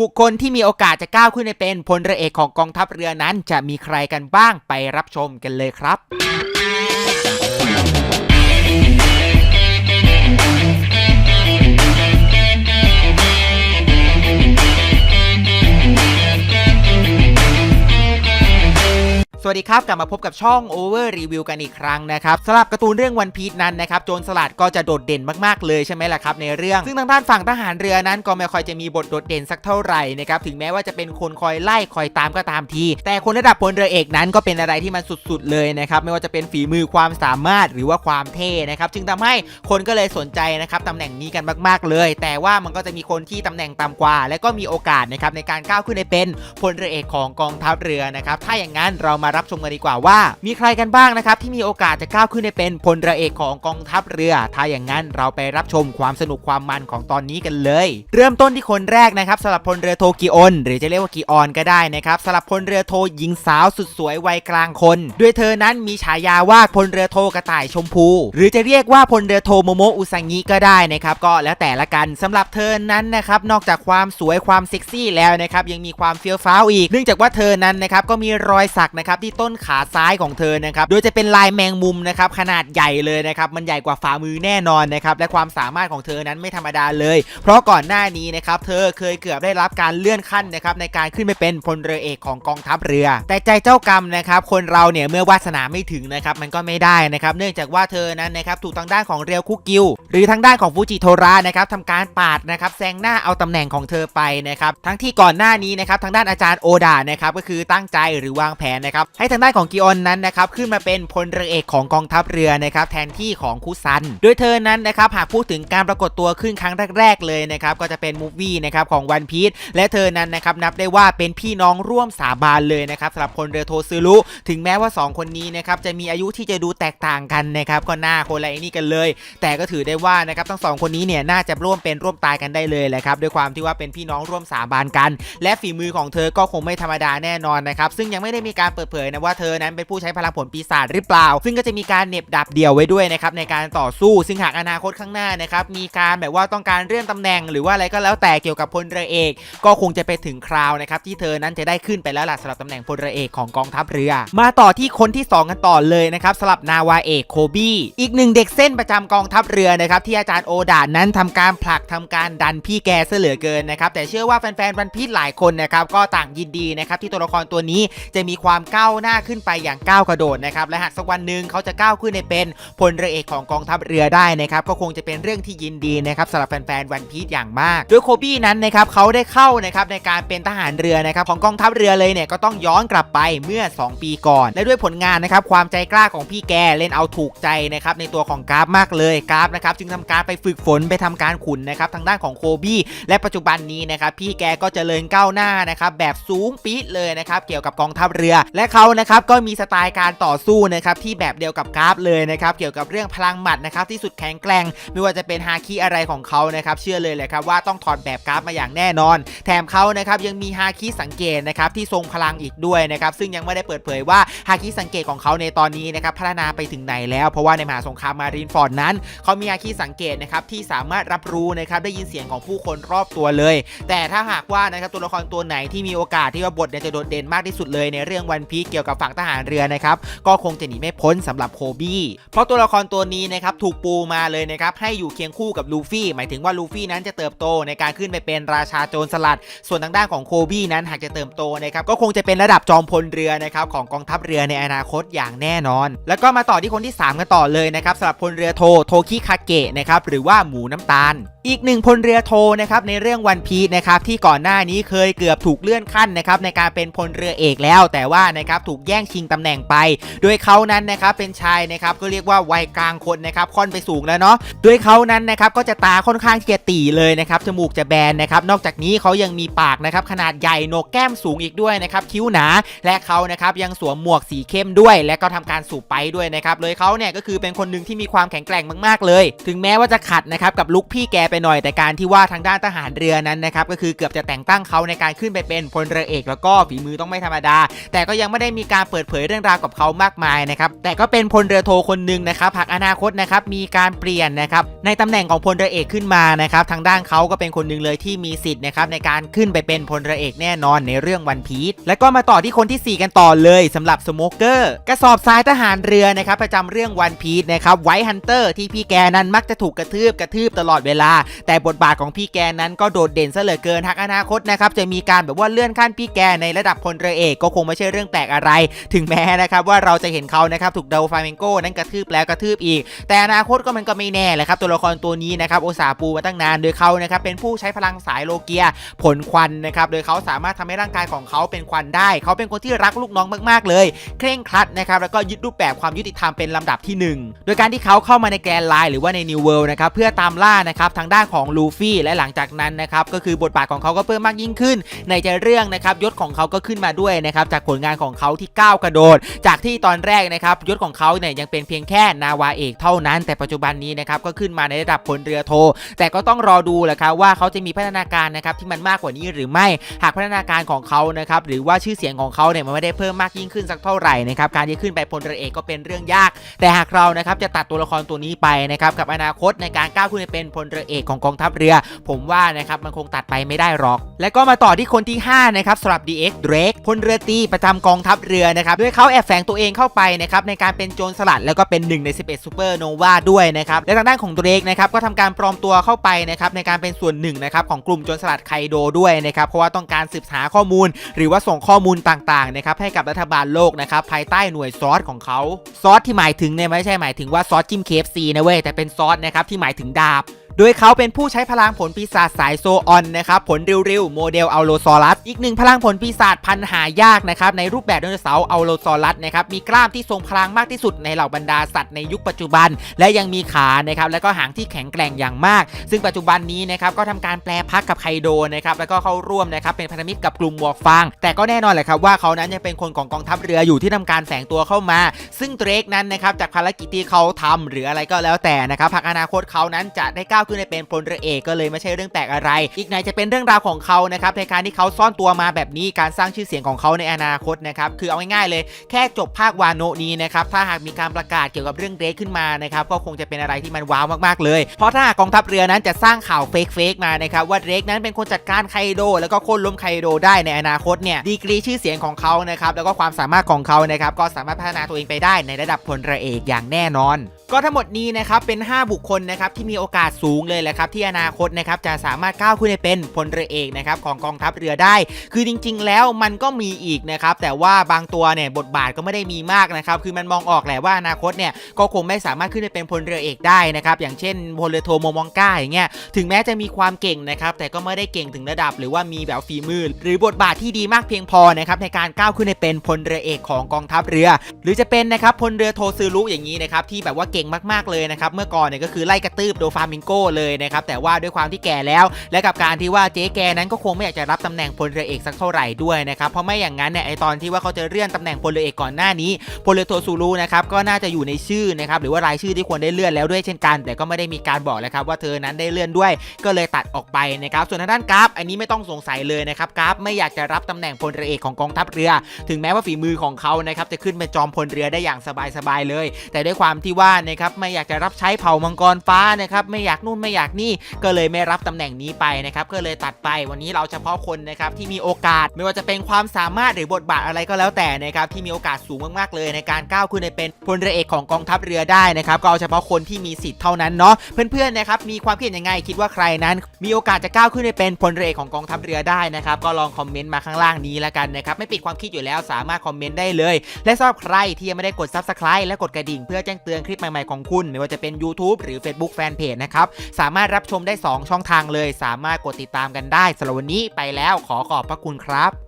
บุคคลที่มีโอกาสจะก้าวขึ้นในเป็นพลเรือเอกของกองทัพเรือนั้น จะมีใครกันบ้างไปรับชมกันเลยครับ สวัสดีครับ กลับมาพบกับช่อง Over Review กันอีกครั้งนะครับสำหรับการ์ตูนเรื่องวันพี e นั้นนะครับโจรสลัดก็จะโดดเด่นมากๆเลยใช่ไหมล่ะครับในเรื่อง ซึ่งทางด้านฝั่งทหารเรือนั้นก็ไม่ค่อยจะมีบทโดดเด่นสักเท่าไหร่นะครับถึงแม้ว่าจะเป็นคนคอยไล่คอยตามก็ตามที แต่คนระดับพลเรือเอกนั้นก็เป็นอะไรที่มันสุดๆเลยนะครับไม่ว่าจะเป็นฝีมือความสามารถหรือว่าความเท่นะครับจึงทำให้คนก็เลยสนใจนะครับตำแหน่งนี้กันมากๆเลย แต่ว่ามันก็จะมีคนที่ตำแหน่งต่ำกว่า และก็มีโอกาสนะครับในการก้าวขึ้นไปเป็นพลเรือเอกของกองทัพเรือนะครับถ้าอย่างนั้นเรามารับชมกันดีกว่าว่า มีใครกันบ้างนะครับที่มีโอกาสจะก้าวขึ้นไปเป็นพลเรือเอกของกองทัพเรือ ถ้าอย่างนั้นเราไปรับชมความสนุกความมันของตอนนี้กันเลย เริ่มต้นที่คนแรกนะครับสำหรับพลเรือโทกิออนหรือจะเรียกว่ากิออนก็ได้นะครับสำหรับพลเรือโทหญิงสาวสุดสวยวัยกลางคน ด้วยเธอนั้นมีฉายาว่าพลเรือโทกระต่ายชมพู หรือจะเรียกว่าพลเรือโทโมโมอุซังิก็ได้นะครับก็แล้วแต่ละกันสำหรับเธอนั้นนะครับนอกจากความสวยความเซ็กซี่แล้วนะครับยังมีความเฟี้ยวฟ้าวอีก เนื่องจากว่าเธอนั้นนะครับก็มีรอยสักนะครับที่ต้นขาซ้ายของเธอนะครับ โดยจะเป็นลายแมงมุมนะครับขนาดใหญ่เลยนะครับ มันใหญ่กว่าฝ่ามือแน่นอนนะครับ และความสามารถของเธอนั้นไม่ธรรมดาเลย เพราะก่อนหน้านี้นะครับ เธอเคยเกือบได้รับการเลื่อนขั้นนะครับในการขึ้นไปเป็นพลเรือเอกของกองทัพเรือ แต่ใจเจ้ากรรมนะครับ คนเราเนี่ยเมื่อวาสนาไม่ถึงนะครับมันก็ไม่ได้นะครับ เนื่องจากว่าเธอนั้นนะครับถูกทางด้านของเรียวคุกิวหรือทางด้านของฟูจิโทระนะครับทำการปาดนะครับแซงหน้าเอาตำแหน่งของเธอไปนะครับทั้งที่ก่อนหน้านี้นะครับทางด้านอาจารย์โอดานะครับก็คือตั้งใจหรือวางแผนนะครับให้ทางด้านของกิออนนั้นนะครับขึ้นมาเป็นพลเรือเอกของกองทัพเรือนะครับแทนที่ของคุซัน โดยเธอนั้นนะครับหากพูดถึงการปรากฏตัวขึ้นครั้งแรก ๆ เลยนะครับก็จะเป็นมูฟวี่นะครับของวันพี e และเธอนั้นนะครับนับได้ว่าเป็นพี่น้องร่วมสาบานเลยนะครับสำหรับพลเรือโทซึรุถึงแม้ว่า 2 คนนี้นะครับจะมีอายุที่จะดูแตกต่างกันนะครับก็หน้าคนละไอ้นี่กันเลย แต่ก็ถือได้ว่านะครับทั้งสองคนนี้เนี่ยน่าจะร่วมเป็นร่วมตายกันได้เลยแหละครับด้วยความที่ว่าเป็นพี่น้องร่วมสาบานกัน และฝีมือของเธอก็คงไม่ธรรมดาแน่นอนนะครับซึ่งยังไม่ได้มีการเปิดเผยนะว่าเธอนั้นเป็นผู้ใช้พลังผลปีศาจหรือเปล่า ซึ่งก็จะมีการเน็บดับเดี่ยวไว้ด้วยนะครับในการต่อสู้ซึ่งหากอนาคตข้างหน้านะครับมีการแบบว่าต้องการเลื่อนตำแหน่ง หรือว่าอะไรก็แล้วแต่เกี่ยวกับพลเรือเอก ก็คงจะไปถึงคราวนะครับที่เธอนั้นจะได้ขึ้นไปแล้วล่ะสำหรับตำแหน่งพลเรือเอกของกองทัพเรือ มาต่อที่คนที่ 2 กันต่อเลยนะครับสำหรับนาวาเอกโคบี้อีกหนึ่งเด็กเส้นประจำกองทัพเรือนะครับที่อาจารย์โอดานั้นทำการผลักทำการดันพี่แกซะเหลือเกินนะครับแต่เชื่อว่าแฟนๆวันพีชหลายคนนะครับก็ต่างยินดีนะครับที่ตัวละครตัวนี้จะมีความก้าวาวหน้าขึ้นไปอย่างก้าวกระโดดนะครับและหากสักวันหนึ่งเขาจะก้าวขึ้นในเป็นพลเรือเอกของกองทัพเรือได้นะครับก็คงจะเป็นเรื่องที่ยินดีนะครับสำหรับแฟนๆวันพีชอย่างมาก โดยโคบี้นั้นนะครับเขาได้เข้านะครับในการเป็นทหารเรือนะครับของกองทัพเรือเลยเนี่ยก็ต้องย้อนกลับไปเมื่อ 2 ปีก่อน และด้วยผลงานนะครับความใจกล้าของพี่แกเล่นเอาถูกใจนะครับในตัวของกราฟมากเลยกราฟนะครับจึงทำการไปฝึกฝนไปทำการขุนนะครับทางด้านของโคบี้และปัจจุบันนี้นะครับพี่แกก็เจริญก้าวหน้านะครับแบบสูงปี๊ดเลยนะครับเกี่ยวกับกองทัพเรือและเขานะครับก็มีสไตล์การต่อสู้นะครับที่แบบเดียวกับกราฟเลยนะครับเกี่ยวกับเรื่องพลังหมัดนะครับที่สุดแข็งแกร่ง ไม่ว่าจะเป็นฮาคิอะไรของเขานะครับเชื่อเลยแหละครับว่าต้องถอดแบบกราฟมาอย่างแน่นอน แถมเขานะครับยังมีฮาคิสังเกตนะครับที่ทรงพลังอีกด้วยนะครับซึ่งยังไม่ได้เปิดเผยว่าฮาคิสังเกตของเขาในตอนนี้นะครับพัฒนาไปถึงไหนแล้วเพราะว่าในมหาสงครามมารีนฟอร์ดนั้นเขามีฮาคิสังเกตนะครับที่สามารถรับรู้นะครับได้ยินเสียงของผู้คนรอบตัวเลย แต่ถ้าหากว่านะครับตัวละครตัวไหนที่มีโอกาสที่ว่าบทจะโดดเด่นมากที่สุดเลยในเรื่องวันพีเกี่ยวกับฝั่งทหารเรือนะครับก็คงจะหนีไม่พ้นสำหรับโคบี้เพราะตัวละครตัวนี้นะครับถูกปูมาเลยนะครับให้อยู่เคียงคู่กับลูฟี่หมายถึงว่าลูฟี่นั้นจะเติบโตในการขึ้นไปเป็นราชาโจรสลัด ส่วนทางด้านของโคบี้นั้นหากจะเติบโตนะครับก็คงจะเป็นระดับจอมพลเรือนะครับของกองทัพเรือในอนาคตอย่างแน่นอน แล้วก็มาต่อที่คนที่ 3 กันต่อเลยนะครับสำหรับพลเรือโทโทคิคาเกะนะครับหรือว่าหมูน้ำตาล อีกหนึ่งพลเรือโทนะครับในเรื่องวันพีชนะครับที่ก่อนหน้านี้เคยเกือบถูกเลื่อนขั้นนะครับในการเป็นพลเรือเอกแล้วแต่ว่านะครับถูกแย่งชิงตำแหน่งไป โดยเขานั้นนะครับเป็นชายนะครับก็เรียกว่าวัยกลางคนนะครับค่อนไปสูงแล้วเนาะโดยเขานั้นนะครับก็จะตาค่อนข้างเกียตีเลยนะครับจมูกจะแบนนะครับนอกจากนี้เขายังมีปากนะครับขนาดใหญ่โหนกแก้มสูงอีกด้วยนะครับคิ้วหนาและเขานะครับยังสวมหมวกสีเข้มด้วย และก็ทำการสูบไปด้วยนะครับเลยเขาเนี่ยก็คือเป็นคนหนึ่งที่มีความแข็งแกร่งมากๆเลย ถึงแม้ว่าจะขัดนะครับกับลุคพี่แกไปหน่อยแต่การที่ว่าทางด้านทหารเรือนั้นนะครับก็คือเกือบจะแต่งตั้งเขาในการขึ้นไปเป็นพลเรือเอก แล้วก็ฝีมือต้องไม่ธรรมดา แต่ก็ยังไม่ได้ได้มีการเปิดเผยเรื่องราวกับเขามากมายนะครับแต่ก็เป็นพลเรือโทคนหนึ่งนะครับหากอนาคตนะครับมีการเปลี่ยนนะครับในตำแหน่งของพลเรือเอกขึ้นมานะครับทางด้านเขาก็เป็นคนหนึ่งเลยที่มีสิทธิ์นะครับในการขึ้นไปเป็นพลเรือเอกแน่นอนในเรื่องวันพีชและก็มาต่อที่คนที่ 4 กันต่อเลยสำหรับสโมเกอร์กระสอบทรายทหารเรือนะครับประจำเรื่องวันพีชนะครับไวท์ฮันเตอร์ที่พี่แกนั้นมักจะถูกกระทืบกระทืบตลอดเวลา แต่บทบาทของพี่แกนั้นก็โดดเด่นซะเหลือเกินหากอนาคตนะครับจะมีการแบบว่าเลื่อนขั้นพี่แกในระดับพลเรือเอกก็คงไม่ใช่เรื่องแปลกอะไร ถึงแม้นะครับว่าเราจะเห็นเขานะครับถูกเดลฟาเมนโกนั้นกระทืบแล้วกระทืบอีก แต่อนาคตก็มันก็ไม่แน่แหละครับตัวละครตัวนี้นะครับโอซาปูมาตั้งนานโดยเขานะครับเป็นผู้ใช้พลังสายโลเกียผลควันนะครับโดยเขาสามารถทำให้ร่างกายของเขาเป็นควันได้ เขาเป็นคนที่รักลูกน้องมากๆเลย เคร่งครัดนะครับแล้วก็ยึดรูปแบบความยุติธรรมเป็นลำดับที่หนึ่งโดยการที่เขาเข้ามาในแกรนไลน์หรือว่าในนิวเวิลด์นะครับเพื่อตามล่านะครับทางด้านของลูฟี่และหลังจากนั้นนะครับก็คือบทบาทของเขาก็เพิ่มมากยิ่งขึ้น ในใจเรื่องนะครับยศของเขาก็ขึ้นมาด้วยนะครับจากผลงานของเขาขาที่ก้าวกระโดด จากที่ตอนแรกนะครับยศของเขาเนี่ยยังเป็นเพียงแค่นาวาเอกเท่านั้น แต่ปัจจุบันนี้นะครับก็ขึ้นมาในระดับพลเรือโท แต่ก็ต้องรอดูแหละครับว่าเขาจะมีพัฒนาการนะครับที่มันมากกว่านี้หรือไม่หากพัฒนาการของเขานะครับหรือว่าชื่อเสียงของเขาเนี่ยมันไม่ได้เพิ่มมากยิ่งขึ้นสักเท่าไหร่นะครับการที่ขึ้นไปพลเรือเอกก็เป็นเรื่องยาก แต่หากเรานะครับจะตัดตัวละครตัวนี้ไปนะครับกับอนาคตในการก้าวขึ้นไปเป็นพลเรือเอกของกองทัพเรือ ผมว่านะครับมันคงตัดไปไม่ได้หรอก และก็มาต่อที่คนที่5นะครับสำหรับ DX Drake พลเรือตีประจำกองทัพเรือนะครับด้วยเขาแอบแฝงตัวเองเข้าไปนะครับในการเป็นโจรสลัดแล้วก็เป็นหนึ่งใน 11ซูเปอร์โนวาด้วยนะครับและทางด้านของ Drake นะครับก็ทำการปลอมตัวเข้าไปนะครับในการเป็นส่วนหนึ่งนะครับของกลุ่มโจรสลัดไคโดด้วยนะครับเพราะว่าต้องการสืบหาข้อมูล หรือว่าส่งข้อมูลต่างๆนะครับให้กับรัฐบาลโลกนะครับภายใต้หน่วยซอสของเขาซอสที่หมายถึงเนี่ยไม่ใช่หมายถึงว่าซอสจิ้มเคฟซีนะเว้ยแต่เป็นซอสนะครับที่หมายถึงดาบ โดยเขาเป็นผู้ใช้พลังผลปีศาจสายโซออนนะครับผลริวๆโมเดลอัลโลซอรัสอีกหนึ่งพลังผลปีศาจพันหายากนะครับในรูปแบบไดโนเสาร์อัลโลซอรัสนะครับมีกล้ามที่ทรงพลังมากที่สุดในเหล่าบรรดาสัตว์ในยุคปัจจุบัน และยังมีขานะครับแล้วก็หางที่แข็งแกร่งอย่างมาก ซึ่งปัจจุบันนี้นะครับก็ทำการแปลพักกับไคโดนะครับแล้วก็เข้าร่วมนะครับเป็นพันธมิตรกับกลุ่มวอร์ฟางแต่ก็แน่นอนแหละครับว่าเขานั้นยังเป็นคนของกองทัพเรืออยู่ที่ทำการแฝงตัวเข้ามา ซึ่งเดรกนั้นนะครับจากภารกิจที่เขาทำหรืออะไรก็แล้วแต่นะครับหากอนาคตเขานั้นจะได้ก้าวขึ้นไปเป็นพลเรือเอกก็เลยไม่ใช่เรื่องแปลกอะไร อีกไหนจะเป็นเรื่องราวของเขานะครับในการที่เขาซ่อนตัวมาแบบนี้การสร้างชื่อเสียงของเขาในอนาคตนะครับคือเอาง่ายๆเลย แค่จบภาควาโนนี้นะครับถ้าหากมีการประกาศเกี่ยวกับเรื่องเรกขึ้นมานะครับก็คงจะเป็นอะไรที่มันว้าวมากๆเลย เพราะถ้าหากกองทัพเรือนั้นจะสร้างข่าวเฟกเฟกมานะครับว่าเรกนั้นเป็นคนจัดการไคโด แล้วก็โค่นล้มไคโดได้ในอนาคตเนี่ยดีกรีชื่อเสียงของเขานะครับแล้วก็ความสามารถของเขานะครับก็สามารถพัฒนาตัวเองไปได้ในระดับพลเรือเอกอย่างแน่นอน ก็ทั้งหมดนี้นะครับเป็น 5 บุคคลนะครับที่มีโอกาสสูงเลยแหละครับที่อนาคตนะครับจะสามารถก้าวขึ้นไปเป็นพลเรือเอกนะครับของกองทัพเรือได้ คือจริง ๆ แล้วมันก็มีอีกนะครับแต่ว่าบางตัวเนี่ยบทบาทก็ไม่ได้มีมากนะครับคือมันมองออกแหละว่าอนาคตเนี่ยก็คงไม่สามารถขึ้นไปเป็นพลเรือเอกได้นะครับอย่างเช่นพลเรือโทโมมองก้าอย่างเงี้ยถึงแม้จะมีความเก่งนะครับแต่ก็ไม่ได้เก่งถึงระดับ หรือว่ามีแบบฝีมือ หรือบทบาทที่ดีมากเพียงพอนะครับในการก้าวขึ้นไปเป็นพลเรือเอกของกองทัพเรือ หรือจะเป็นนะครับพลเรือโทซือรุอย่างนี้นะครับที่แบบว่าเก่งมากๆเลยนะครับเมื่อก่อนเนี่ยก็คือไล่กระตืบโดฟามิงโกเลยนะครับแต่ว่าด้วยความที่แก่แล้ว และกับการที่ว่าเจ๊แกนั้นก็คงไม่อยากจะรับตำแหน่งพลเรือเอกสักเท่าไหร่ด้วยนะครับเพราะไม่อย่างนั้นเนี่ยไอตอนที่ว่าเขาจะเลื่อนตำแหน่งพลเรือเอกก่อนหน้านี้พลเรือโทซูรุนะครับก็น่าจะอยู่ในชื่อนะครับหรือว่ารายชื่อที่ควรได้เลื่อนแล้วด้วยเช่นกัน แต่ก็ไม่ได้มีการบอกเลยครับว่าเธอนั้นได้เลื่อนด้วย ก็เลยตัดออกไปนะครับส่วนทางด้านกราฟอันนี้ไม่ต้องสงสัยเลยนะครับกราฟไม่อยากจะรับตำแหน่งพลเรือเอกของกองทัพเรือ ถึงแม้ว่าฝีมือของเขานะครับจะขึ้นเป็นจอมพลเรือได้อย่างสบายๆเลย แต่ด้วยความที่ว่านะครับไม่อยากจะรับใช้เผ่ามังกรฟ้านะครับไม่อยากนู่นไม่อยากนี่ ก็เลยไม่รับตำแหน่งนี้ไปนะครับก็เลยตัดไปวันนี้เราเฉพาะคนนะครับที่มีโอกาสไม่ว่าจะเป็นความสามารถหรือบทบาทอะไรก็แล้วแต่นะครับที่มีโอกาสสูงมากๆเลยในการก้าวขึ้นไปเป็นพลเรือเอกของกองทัพเรือได้นะครับก็เอาเฉพาะคนที่มีสิทธิ์เท่านั้นเนาะเพื่อนๆนะครับมีความคิดยังไงคิดว่าใครนั้น มีโอกาสจะก้าวขึ้นไปเป็นพลเรือเอกของกองทัพเรือได้นะครับก็ลองคอมเมนต์มาข้างล่างนี้แล้วกันนะครับไม่ปิดความคิดอยู่แล้วสามารถคอมเมนต์ได้เลย และสำหรับใครที่ยังไม่ได้กด subscribe และกดกระดิ่งเพื่อแจ้งเตือนคลิปใหม่ๆของคุณ ไม่ว่าจะเป็น YouTube หรือ Facebook Fanpage นะครับสามารถรับชมได้ 2 ช่องทางเลย สามารถกดติดตามกันได้สำหรับวันนี้ไปแล้วขอขอบพระคุณครับ